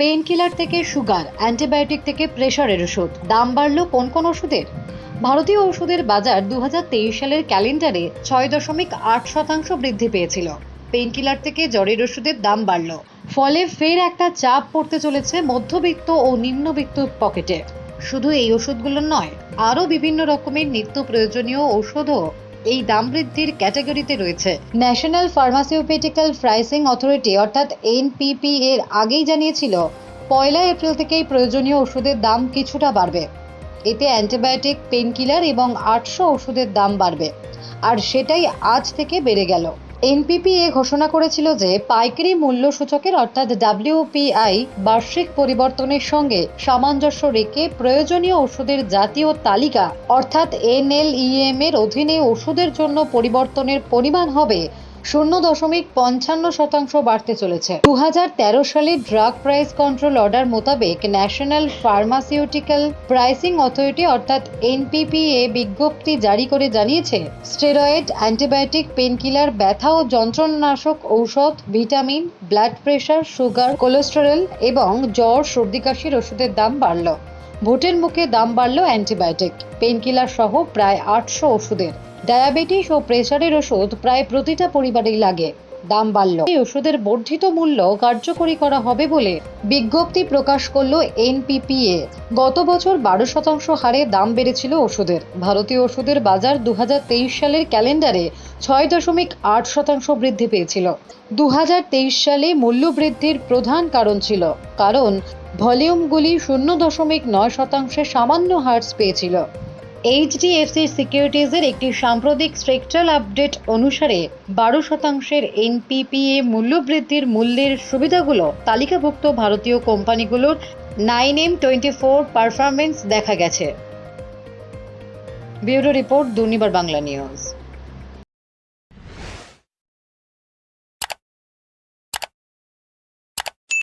Pain killer থেকে sugar, antibiotic থেকে প্রেশারের ওষুধ। দাম বাড়ল কোন কোন ওষুধের? ভারতীয় ওষুধের বাজার দু হাজার তেইশ সালের ক্যালেন্ডারে ছয় দশমিক আট শতাংশ বৃদ্ধি পেয়েছিল। পেইন কিলার থেকে জ্বরের ওষুধের দাম বাড়ল। ফলে ফের একটা চাপ পড়তে চলেছে মধ্যবিত্ত ও নিম্নবিত্ত পকেটে। শুধু এই ওষুধগুলো নয়, আরও বিভিন্ন রকমের নিত্য প্রয়োজনীয় ঔষধও এই দাম বৃদ্ধির ক্যাটাগরিতে রয়েছে। ন্যাশনাল ফার্মাসিউটিক্যাল প্রাইসিং অথরিটি অর্থাৎ এনপিপি এর আগেই জানিয়েছিল, পয়লা এপ্রিল থেকেই প্রয়োজনীয় ওষুধের দাম কিছুটা বাড়বে। এতে অ্যান্টিবায়োটিক পেনকিলার এবং আটশো ওষুধের দাম বাড়বে। আর সেটাই আজ থেকে বেড়ে গেল। এনপিপিএ ঘোষণা করেছিল যে পাইকারি মূল্য সূচকের অর্থাৎ ডাব্লিউপিআই বার্ষিক পরিবর্তনের সঙ্গে সামঞ্জস্য রেখে প্রয়োজনীয় ওষুধের জাতীয় তালিকা, অর্থাৎ এনএলইএম এর অধীনে ওষুধের জন্য পরিবর্তনের পরিমাণ হবে শূন্য দশমিক পঞ্চান্ন শতাংশ বাড়তে চলেছে। দু হাজার তেরো সালে ড্রাগ প্রাইস কন্ট্রোল অর্ডার মোতাবেক ন্যাশনাল ফার্মাসিউটিক্যাল প্রাইসিং অথরিটি অর্থাৎ এনপিপিএ বিজ্ঞপ্তি জারি করে জানিয়েছে স্টেরয়েড অ্যান্টিবায়োটিক পেনকিলার ব্যথা ও যন্ত্রণানাশক ঔষধ vitamin blood pressure sugar cholesterol এবং জ্বর, সর্দি কাশির ওষুধের দাম বাড়ল। ভোটের মুখে দাম বাড়ল অ্যান্টিবায়োটিক। পেনকিলার সহ প্রায় আটশো ওষুধের। ডায়াবেটিস ও প্রেসারের ওষুধ প্রায় প্রতিটা পরিবারেই লাগে। দাম বাড়ল। এই ওষুধের বর্ধিত মূল্য কার্যকরী করা হবে বলে বিজ্ঞপ্তি প্রকাশ করল এনপিপিএ। গত বছর বারো শতাংশ হারে দাম বেড়েছিল ওষুধের। ভারতীয় ওষুধের বাজার দু হাজার তেইশ সালের ক্যালেন্ডারে ছয় দশমিক আট শতাংশ বৃদ্ধি পেয়েছিল। দু হাজার তেইশ সালে মূল্য বৃদ্ধির প্রধান কারণ ছিল, কারণ ভলিউমগুলি শূন্য দশমিক নয় শতাংশে সামান্য হ্রাস পেয়েছিল। এইচডিএফসি সিকিউরিটিজের একটি সাম্প্রতিক স্ট্রেকচার আপডেট অনুসারে বারো শতাংশের এনপিপিএ মূল্যবৃদ্ধির মূল্যের সুবিধাগুলো তালিকাভুক্ত ভারতীয় কোম্পানিগুলোর nine M twenty four performance দেখা গেছে। Bureau report Durnibar Bangla news.